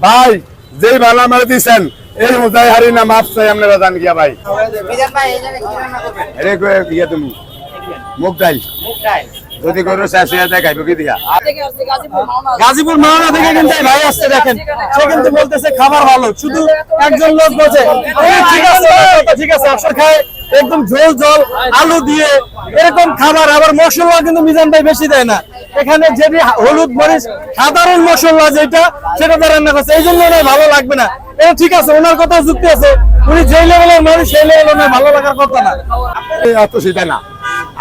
ভাই যেই ভালো আমার দিছেন এই মুজাই হারি না মাপ চাই আপনারা জান গিয়া ভাই। আরে গিয়া তুমি। মুখ ডাইল যদি করো শেষ হয়ে যায় খাইব কি দিয়া? গাজীপুর মাওনা। থেকে কিন্তু ভাই আসছে দেখেন। সে কিন্তু বলতেছে খাবার ভালো শুধু একজন লোক বলছে ঠিক আছে ঠিক আছে অবসর খায় একদম ঝোল ঝোল আলু দিয়ে এরকম খাবার আবার মশলা কিন্তু মিজান ভাই বেশি দেয় না। এখানে যেটি হলুদ মরিচ সাধারণ মশলা যেটা সেটা দিয়ে রান্না করছে। এই জন্য ওনার ভালো লাগবে না। এটা ঠিক আছে ওনার কথা যুক্তি আছে। উনি যেই লেভেলের মানুষ সেই লেভেলের ভালো লাগার কথা না। এত সেটা না।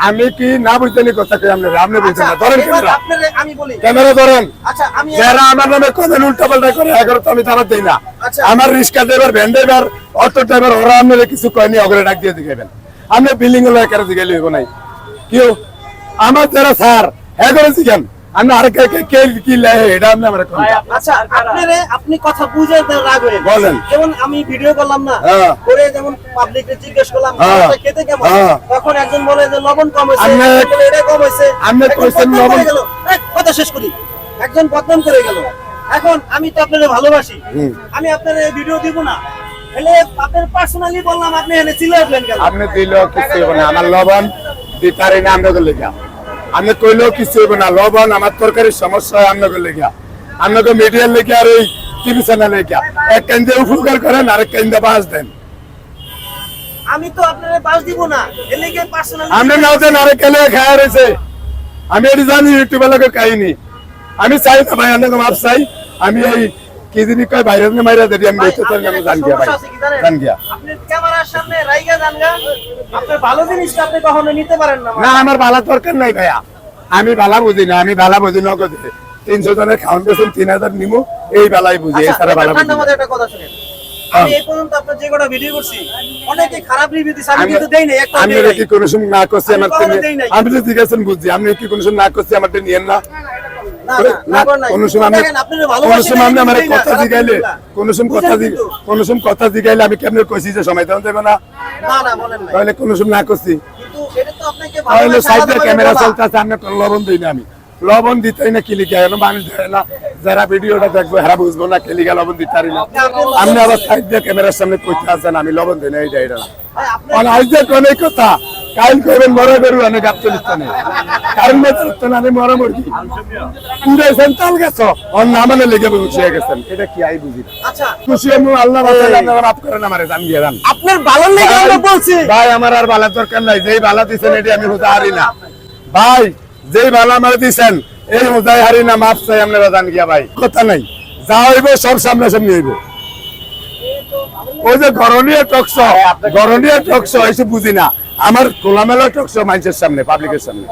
আমি কি না বুঝতেনি কথা আপনি বুঝছেন না। ধরেন ক্যামেরা। আমি ধরেন। আচ্ছা যারা আমার নামে কমেন্ট উল্টা পাল্টা করে এগারো তো আমি তারা দেই না। আচ্ছা। আমার rickshaw driver van driver auto driver ওরা আপনারা কিছু কয়নি অগ্রে ডাক দিয়ে দিবেন আপনি বিল্ডিং হলো একারে দিকে লইব নাই? কেউ? আমার যারা স্যার আমি আর কে কে কে কি লাই এটা আপনি আমার কোন আচ্ছা আপনারে আপনি কথা বুঝে দেন বলেন। যেমন আমি ভিডিও করলাম না হ্যাঁ। করে যেমন পাবলিকে জিজ্ঞেস করলাম হ্যাঁ। খেতে কেমন? হ্যাঁ। তখন একজন বলে যে লবণ কম হয়েছে। আপনি- একজন বলে এটা কম হয়েছে। আপনি কইছেন বদনাম করে লবণ- গেল। কথা শেষ করি। একজন বদনাম করে গেল। এখন আমি তো আপনারে ভালোবাসি। আমি আপনার ভিডিও দিব না। তাহলে আপনার পার্সোনালি বললাম আপনি এনে চিলে কেন? আপনি দিলেও কিছু না। আমার লবণ দিতারি না আমরা আপনি কইলেও কিছু হইব না। লবণ আমার তরকারির সমস্যা হয় আপনাকে লেগা আপনাকে মিডিয়ার লেগে আর ওই টিভি চ্যানেল লেগা এক কেন্দ্রে উপকার করেন আর এক কেন্দ্রে বাস দেন। আমি তো আপনারে বাস দিব না। এর লেগে পার্সোনালি আপনি নাও দেন আরেক কেলে খায়া রয়েছে। আমি এটি জানি ইউটিউবে লোকের কাহিনী। আমি চাই না ভাই আপনাকে মাপ চাই। আমি এই কি জিনি কয় বাইরে থেকে মাইরা দেরি আমি চাই না, আমি জান গিয়া ভাই। জান গিয়া আপনি ক্যামেরার সামনে রাইগা যান গা আপনার ভালো জিনিসটা আপনি কখনো নিতে পারেন না না আমার ভালো দরকার নাই ভাইয়া। আমি ভালো বুঝি না আমি ভালো বুঝি নগদে তিনশো জনের খাওয়ান তিন হাজার নিমু এই বেলায় বুঝি আচ্ছা, এছাড়া ভালো বুঝি একটা কথা শুনেন। আমি এই পর্যন্ত আপনার যে কটা ভিডিও করছি অনেকে খারাপ রিভিউ দিছে আমি কিন্তু দেই নাই একটা আমি। কি কোনো সময় না করছি আমি আমার। আমি তো জিজ্ঞাসা বুঝছি আমি কি কোনো সময় না করছি আমার থেকে নিয়েন না। কোনো সময় আমি দেখেন, আপনারা কোনো সময় আপনি আমার কথা খারাপ জিগাইলে কোনো সময় কথা বুঝেন কোনো সময় কথা জিগাইলে আমি কেমনে কইছি যে সময় দেবে না। তাহলে কোনো সময় না করছি কিন্তু এটা তাহলে সাইডে ক্যামেরা। চলতেছে আমি লবণ দিই না আমি। লবণ দিতেই না কিলিকা কেন মানুষ ধরে না যারা ভিডিওটা দেখব হেরা বুঝব না কিলিকা লবণ দিতে পারি না। আপনি আবার সাইড দিয়ে ক্যামেরার সামনে কইতে আছেন আমি লবণ দিই না এইটা এটা না। মানে আজ যে কোন কথা। কাল করবেন মরে আত্মলিস্তানে কারণ মেতন আমি মরা তাল গেছ অন্য মানে লেগে বসে গেছেন। এটা কি আই বুঝি আচ্ছা। খুশি আমি আল্লাহ মাফ করেন আমারে জান গিয়ে যান আপনার ভালো লেগে আমরা বলছি। ভাই আমার আর বালার দরকার নাই যেই বালা দিছেন এটি আমি হতে হারি না। ভাই যেই বালা আমার দিছেন এই হতে হারি না মাপ চাই আপনারা জান গিয়া ভাই। কথা নাই। যা হইব সব সামনে সামনে হইব। ওই যে গরনীয় টকস গরনীয় টকস এসে বুঝি না। আমার খোলামেলা টক সামনে পাবলিকের সামনে।